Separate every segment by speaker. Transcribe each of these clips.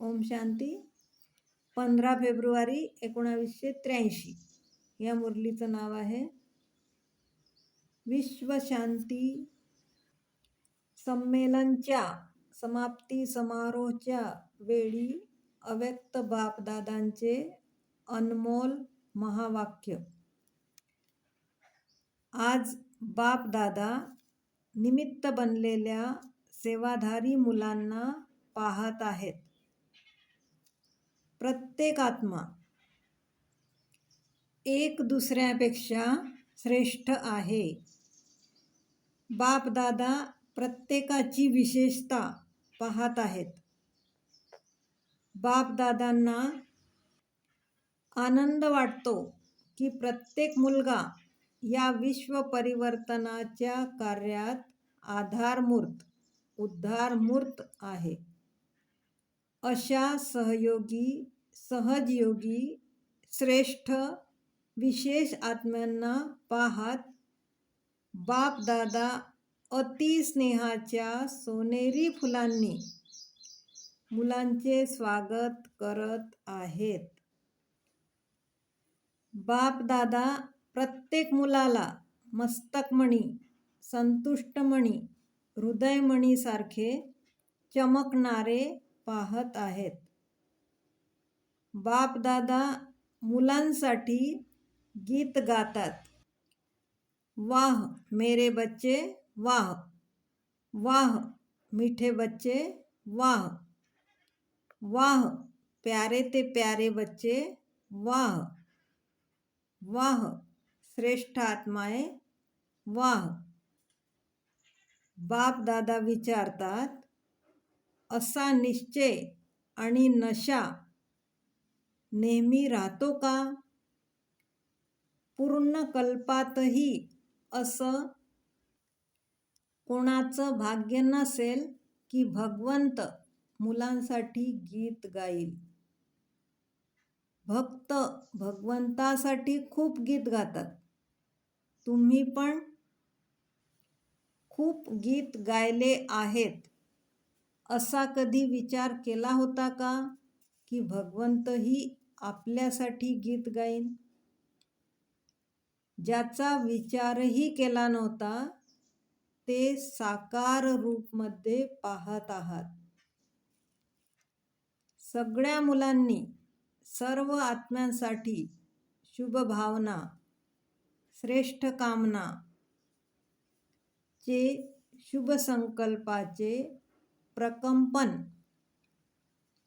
Speaker 1: ओम शांती. पंधरा फेब्रुवारी एकोणावीसशे त्र्याऐंशी. या मुरलीचं नाव आहे विश्वशांती संमेलनच्या समाप्ती समारोहच्या वेळी अव्यक्त बापदादांचे अनमोल महावाक्य. आज बापदादा निमित्त बनलेल्या सेवाधारी मुलांना पाहत आहेत. प्रत्येक आत्मा एक दुसऱ्यापेक्षा श्रेष्ठ आहे. बापदादा प्रत्येकाची विशेषता पाहत आहेत. बापदादांना आनंद वाटतो की प्रत्येक मुलगा या विश्व परिवर्तनाच्या कार्यात आधारमूर्त उद्धारमूर्त आहे. अशा सहयोगी सहजयोगी श्रेष्ठ विशेष आत्म्यांना पाहत बापदादा अतिस्नेहाच्या सोनेरी फुलांनी मुलांचे स्वागत करत आहेत. बापदादा प्रत्येक मुलाला मस्तकमणी संतुष्टमणी हृदयमणीसारखे चमकणारे पाहत आहेत. बापदादा मुलांसाठी गीत गातात. वाह मेरे बच्चे वाह. वाह मीठे बच्चे वाह. वाह प्यारे ते प्यारे बच्चे वाह. वाह श्रेष्ठ आत्माए वाह. बाप दादा विचारतात असा निश्चय आणि नशा नेहमी राहतो का? पूर्ण कल्पातही असं कोणाचं भाग्य नसेल की भगवंत मुलांसाठी गीत गाईल. भक्त भगवंतासाठी खूप गीत गातात. तुम्ही पण खूप गीत गायले आहेत असा कधी विचार केला होता का? की भगवंतही आपल्यासाठी गीत गाईन. ज्याचा विचारही केला नव्हता ते साकार रूपमध्ये पाहत आहात. सगळ्या मुलांनी सर्व आत्म्यांसाठी शुभभावना श्रेष्ठ कामना चे शुभ संकल्पाचे प्रकंपन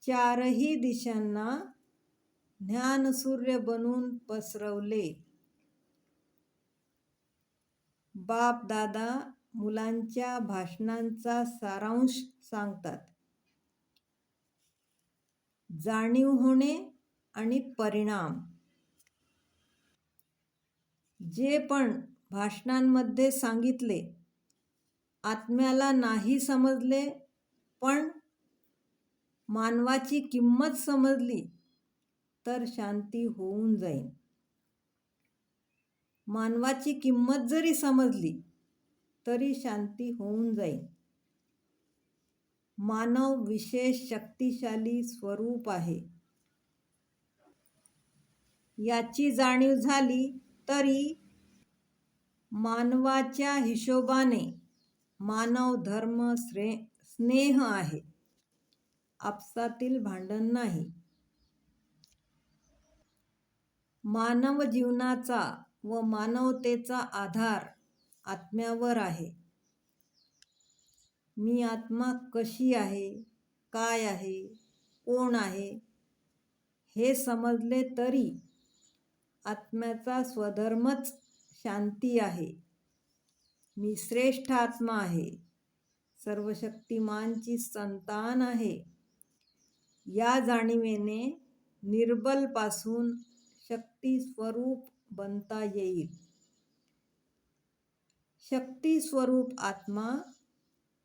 Speaker 1: चारही दिशांना ज्ञानसूर्य बनून पसरवले. बाप दादा मुलांच्या भाषणांचा सारांश सांगतात. जाणीव होणे आणि परिणाम. जे पण भाषणांमध्ये सांगितले आत्म्याला नाही समजले पण मानवाची किंमत समजली तर शांती होऊन जाईल. मानवाची किंमत जरी समजली तरी शांती होऊन जाईल. मानव विशेष शक्तिशाली स्वरूप आहे. याची जाणीव झाली तरी मानवाच्या हिशोबाने मानव धर्म स्ने स्नेह आहे. आपसातील भांडण नाही. मानव जीवनाचा व मानवतेचा आधार आत्म्यावर आहे. मी आत्मा कशी आहे? काय आहे? कोण आहे? हे समजले तरी आत्म्याचा स्वधर्मच शांती आहे. मी श्रेष्ठ आत्मा आहे. सर्वशक्तिमानची संतान आहे. या जाणीवेने निर्बलपासून शक्ती स्वरूप बनता येईल. शक्ती स्वरूप आत्मा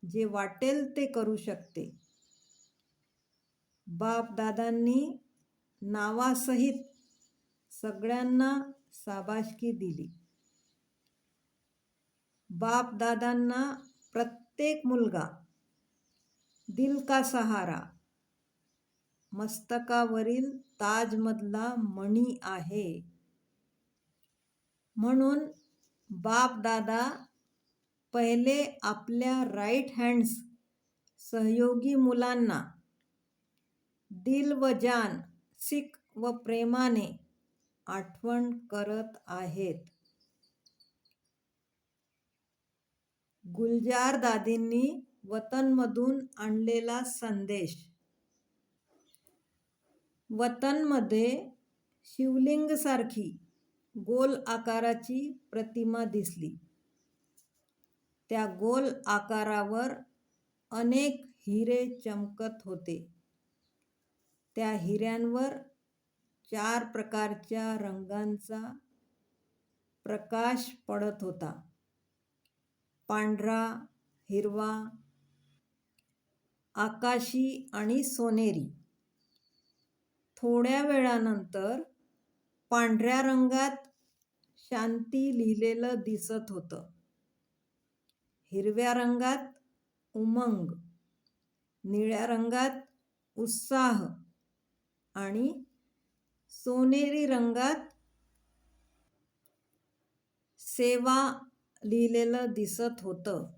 Speaker 1: जे वाटेल ते करू शकते. बापदादांनी नावासहित सगळ्यांना साबाशकी दिली. बापदादांना प्रत्येक मुलगा दिल का सहारा मस्तकावरील ताजमधला मणी आहे. म्हणून बापदादा पहिले आपल्या राईट हँड्स सहयोगी मुलांना दिल व जान सिक व प्रेमाने आठवण करत आहेत. गुलजार दादींनी वतनमधून आणलेला संदेश. वतनमध्ये शिवलिंगसारखी गोल आकाराची प्रतिमा दिसली. त्या गोल आकारावर अनेक हिरे चमकत होते. त्या हिऱ्यांवर चार प्रकारच्या रंगांचा प्रकाश पडत होता. पांढरा हिरवा आकाशी आणि सोनेरी. थोड्या वेळानंतर पांढऱ्या रंगात शांती लिहिलेलं दिसत होतं. हिरव्या रंगात उमंग निळ्या रंगात उत्साह आणि सोनेरी रंगात सेवा लिहिलेलं दिसत होतं.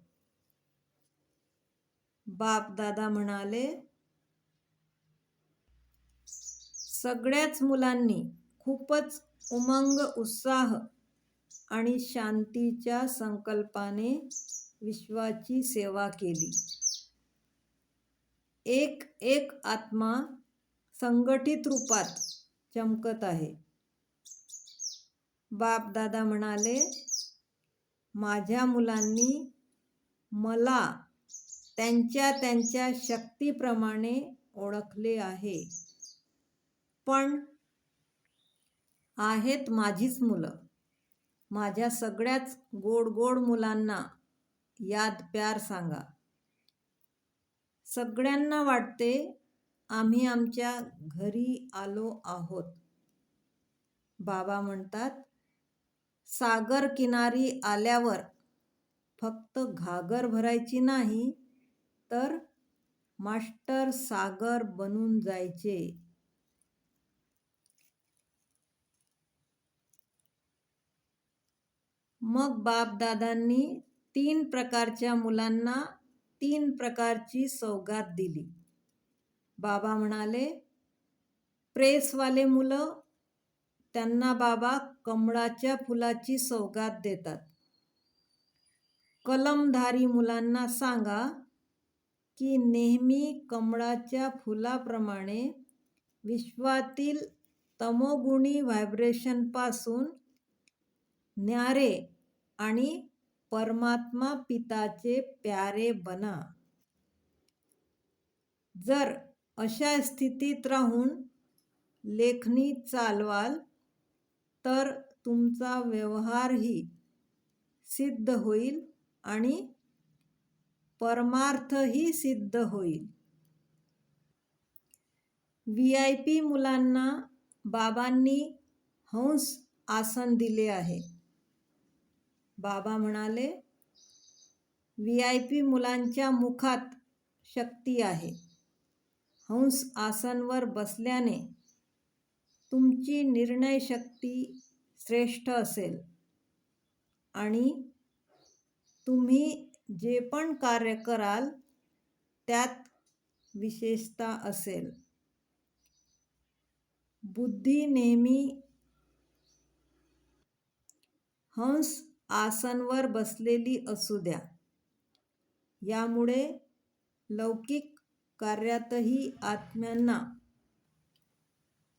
Speaker 1: बापदादा म्हणाले सगळ्याच मुलांनी खूपच उमंग उत्साह आणि शांतीच्या संकल्पाने विश्वाची सेवा केली. एक एक आत्मा संघटित रूपात चमकत आहे. बापदादा म्हणाले माझ्या मुलांनी मला त्यांच्या त्यांच्या शक्तीप्रमाणे ओळखले आहे. पण आहेत माझीच मुलं. माझ्या सगळ्याच गोड गोड मुलांना याद प्यार सांगा. सगळ्यांना वाटते आम्ही आमच्या घरी आलो आहोत. बाबा म्हणतात सागर किनारी आल्यावर फक्त घागर भरायची नाही तर मास्टर सागर बनून जायचे. मग बापदादांनी तीन प्रकारच्या मुलांना तीन प्रकारची सौगात दिली. बाबा म्हणाले प्रेसवाले मुलं त्यांना बाबा कमळाच्या फुलाची सौगात देतात. कलमधारी मुलांना सांगा की नेहमी कमळाच्या फुलाप्रमाणे विश्वातील तमोगुणी व्हायब्रेशनपासून न्यारे आणि परमात्मा पिताचे प्यारे बना. जर अशा स्थितीत राहून लेखणी चालवाल तर तुमचा व्यवहारही सिद्ध होईल आणि परमार्थही सिद्ध होईल. व्ही. आय. पी. मुलांना बाबांनी हंस आसन दिले आहे. बाबा म्हणाले व्ही आय पी मुलांच्या मुखात शक्ती आहे. हंस आसनवर बसल्याने तुमची निर्णय शक्ती श्रेष्ठ असेल. आणि तुम्ही जे पण कार्य कराल त्यात विशेषता असेल. बुद्धी नेहमी हंस आसनवर बसलेली असू द्या. यामुळे लौकिक कार्यातही आत्म्यांना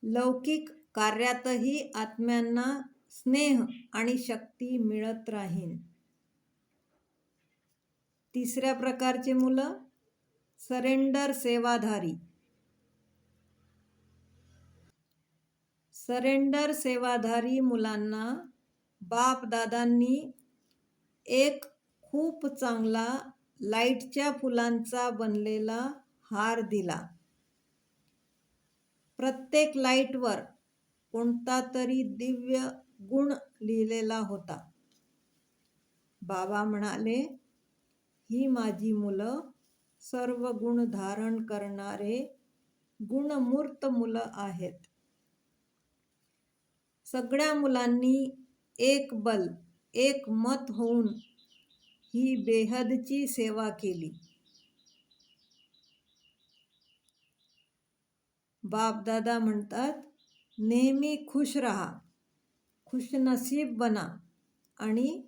Speaker 1: लौकिक कार्यातही आत्म्यांना स्नेह आणि शक्ती मिळत राहीन. तिसऱ्या प्रकारचे मुलं सरेंडर सेवाधारी. सरेंडर सेवाधारी मुलांना बापदादांनी एक खूप चांगला लाईटच्या फुलांचा बनलेला हार दिला. प्रत्येक लाईटवर कोणता तरी दिव्य गुण लिहिलेला होता. बाबा म्हणाले ही माझी मुलं सर्व गुण धारण करणारे गुणमूर्त मुलं आहेत. सगळ्या मुलांनी एक बल एक मत होऊन ही बेहदची सेवा केली. बापदादा म्हणतात नेहमी खुश राहा खुशनसीब बना आणि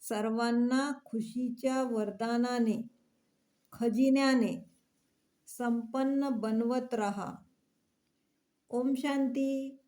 Speaker 1: सर्वांना खुशीच्या वरदानाने खजिन्याने संपन्न बनवत राहा. ओम शांती.